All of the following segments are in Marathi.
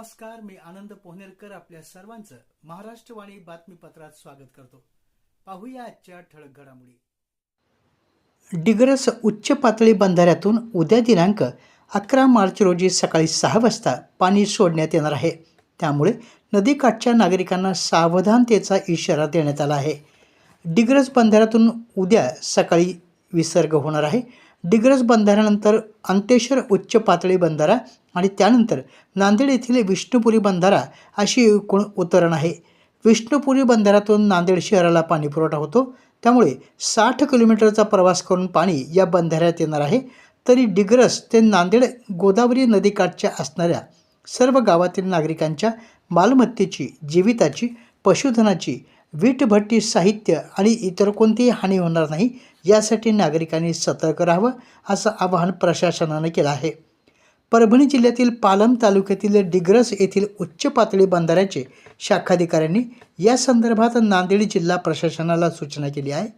नमस्कार मी आनंद पोहनेरकर आपल्या सर्वांचं महाराष्ट्रवाणी बातमीपत्रात स्वागत करतो. पाहूया आजच्या ठळक घडामोडी. डिग्रस उच्च पातळी बंधाऱ्यातून उद्या दिनांक अकरा मार्च रोजी सकाळी सहा वाजता पाणी सोडण्यात येणार आहे. त्यामुळे नदीकाठच्या नागरिकांना सावधानतेचा इशारा देण्यात आला आहे. डिग्रस बंधाऱ्यातून उद्या सकाळी विसर्ग होणार आहे. डिग्रस बंधाऱ्यानंतर अंतेश्वर उच्च पातळी बंधारा आणि त्यानंतर नांदेड येथील विष्णुपुरी बंधारा अशी एकूण उतरण आहे. विष्णुपुरी बंधाऱ्यातून नांदेड शहराला पाणी पुरवठा होतो. त्यामुळे साठ किलोमीटरचा प्रवास करून पाणी या बंधाऱ्यात येणार आहे. तरी डिग्रस ते नांदेड गोदावरी नदीकाठच्या असणाऱ्या सर्व गावातील नागरिकांच्या मालमत्तेची जीविताची पशुधनाची वीटभट्टी साहित्य आणि इतर कोणतीही हानी होणार नाही यासाठी नागरिकांनी सतर्क राहावं असं आवाहन प्रशासनानं केलं आहे. परभणी जिल्ह्यातील पालम तालुक्यातील डिग्रस येथील उच्च पातळी बंधाऱ्याचे शाखाधिकाऱ्यांनी या संदर्भात नांदेड जिल्हा प्रशासनाला सूचना केली आहे.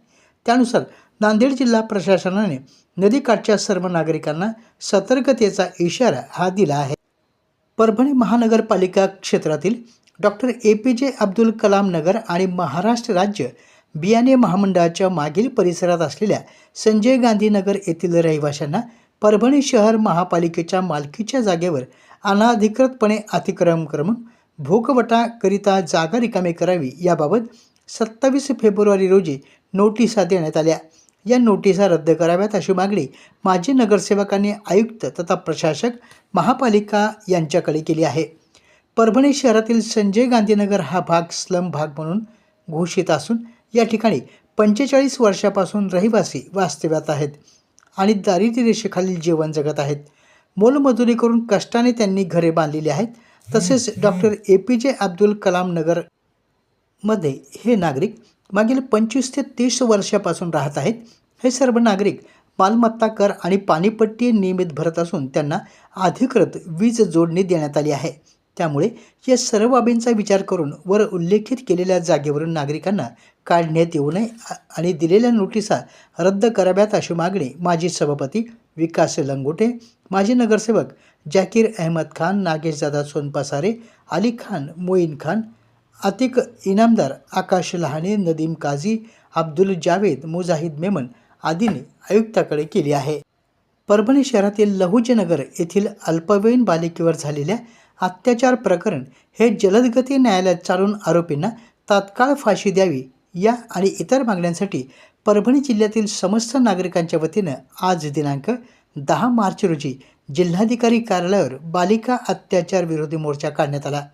त्यानुसार नांदेड जिल्हा प्रशासनाने नदीकाठच्या सर्व नागरिकांना सतर्कतेचा इशारा हा दिला आहे. परभणी महानगरपालिका क्षेत्रातील डॉक्टर ए पी जे अब्दुल कलाम नगर आणि महाराष्ट्र राज्य बियाणे महामंडळाच्या मागील परिसरात असलेल्या संजय गांधी नगर येथील रहिवाशांना परभणी शहर महापालिकेच्या मालकीच्या जागेवर अनाधिकृतपणे अतिक्रमण करून भोगवटाकरिता जागा रिकामी करावी याबाबत सत्तावीस फेब्रुवारी रोजी नोटिसा देण्यात आल्या. या नोटिसा रद्द कराव्यात अशी मागणी माजी नगरसेवकांनी आयुक्त तथा प्रशासक महापालिका यांच्याकडे केली आहे. परभणी शहरातील संजय गांधीनगर हा भाग स्लम भाग म्हणून घोषित असून या ठिकाणी पंचेचाळीस वर्षापासून रहिवासी वास्तव्यात आहेत आणि दारिद्र्य रेषेखालील जीवन जगत आहेत. मोलमजुरी करून कष्टाने त्यांनी घरे बांधलेली आहेत. तसेच डॉक्टर ए पी जे अब्दुल कलाम नगरमध्ये हे नागरिक मागील पंचवीस ते तीस वर्षापासून राहत आहेत. हे सर्व नागरिक मालमत्ता कर आणि पाणीपट्टी नियमित भरत असून त्यांना अधिकृत वीज जोडणी देण्यात आली आहे. त्यामुळे या सर्व बाबींचा विचार करून वर उल्लेखित केलेल्या जागेवरून नागरिकांना काढण्यात येऊ नये आणि दिलेल्या नोटिसा रद्द कराव्यात अशी मागणी माजी सभापती विकास लंगोटे माजी नगरसेवक जाकीर अहमद खान नागेश दादा सोनपासारे अली खान मोईन खान अतिक इनामदार आकाश लहाने नदीम काझी अब्दुल जावेद मुजाहिद मेमन आदींनी आयुक्ताकडे केली आहे. परभणी शहरातील लहुजनगर येथील अल्पवयीन बालिकेवर झालेल्या अत्याचार प्रकरण हे जलदगती न्यायालयात चालून आरोपींना तात्काळ फाशी द्यावी या आणि इतर मागण्यांसाठी परभणी जिल्ह्यातील समस्त नागरिकांच्या वतीनं आज दिनांक दहा मार्च रोजी जिल्हाधिकारी कार्यालयावर बालिका अत्याचार विरोधी मोर्चा काढण्यात आला.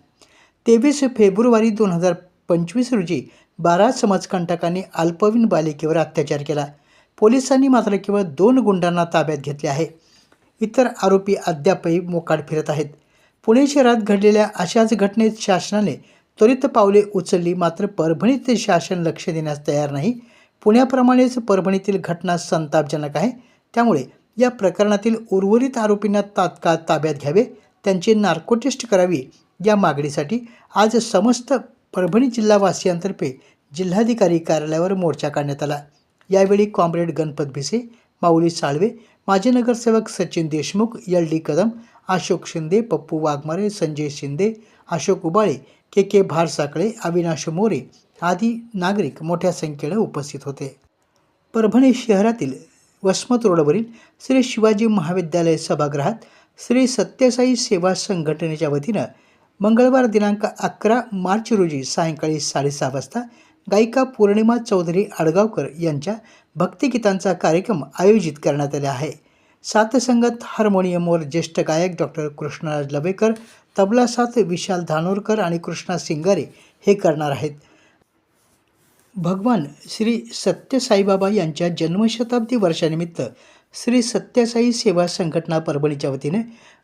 तेवीस फेब्रुवारी दोन हजार पंचवीस रोजी बारा समाजकंटकांनी अल्पवयीन बालिकेवर अत्याचार केला. पोलिसांनी मात्र केवळ दोन गुंडांना ताब्यात घेतले आहे. इतर आरोपी अद्यापही मोकाट फिरत आहेत. पुणे शहरात घडलेल्या अशाच घटनेत शासनाने त्वरित पावले उचलली मात्र परभणीत शासन लक्ष देण्यास तयार नाही. पुण्याप्रमाणेच परभणीतील घटना संतापजनक आहे. त्यामुळे या प्रकरणातील उर्वरित आरोपींना तात्काळ ताब्यात घ्यावे. त्यांची नार्को टेस्ट करावी या मागणीसाठी आज समस्त परभणी जिल्हावासियांतर्फे जिल्हाधिकारी कार्यालयावर मोर्चा काढण्यात आला. यावेळी कॉम्रेड गणपत भिसे माऊली साळवे माजी नगरसेवक Sachin Deshmukh L D Kadam Ashok Shinde Pappu Waghmare Sanjay Shinde Ashok Ubale K K Bharsakale Avinash More आदी नागरिक मोठ्या संख्येने उपस्थित होते. परभणी शहरातील वसमत रोडवरील श्री शिवाजी महाविद्यालय सभागृहात श्री सत्यसाई सेवा संघटनेच्या वतीनं मंगळवार दिनांक अकरा मार्च रोजी सायंकाळी साडेसहा वाजता गायिका पौर्णिमा चौधरी आडगावकर यांच्या भक्तिगीतांचा कार्यक्रम आयोजित करण्यात आला आहे. सातसंगत हार्मोनियमवर ज्येष्ठ गायक डॉक्टर कृष्णराज लवेकर तबला साथ विशाल धानोरकर आणि कृष्णा सिंगारे हे करणार आहेत. भगवान श्री सत्यसाईबाबा यांच्या जन्मशताब्दी वर्षानिमित्त श्री सत्यसाई सेवा संघटना परभणीच्या वतीने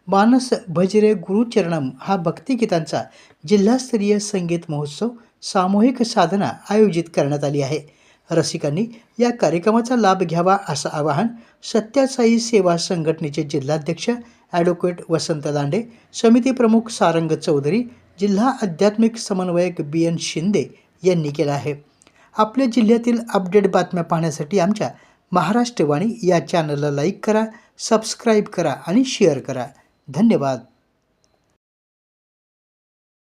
मानस भजरे गुरुचरणम हा भक्तिगीतांचा जिल्हास्तरीय संगीत महोत्सव सामूहिक साधना आयोजित करण्यात आली आहे. रसिकांनी या कार्यक्रमाचा लाभ घ्यावा असं आवाहन सत्यासाई सेवा संघटनेचे जिल्हाध्यक्ष ॲडव्होकेट वसंत दांडे समिती प्रमुख सारंग चौधरी जिल्हा आध्यात्मिक समन्वयक बी एन शिंदे यांनी केलं आहे. आपल्या जिल्ह्यातील अपडेट बातम्या पाहण्यासाठी आमच्या महाराष्ट्रवाणी या चॅनलला लाईक करा सबस्क्राईब करा आणि शेअर करा. धन्यवाद.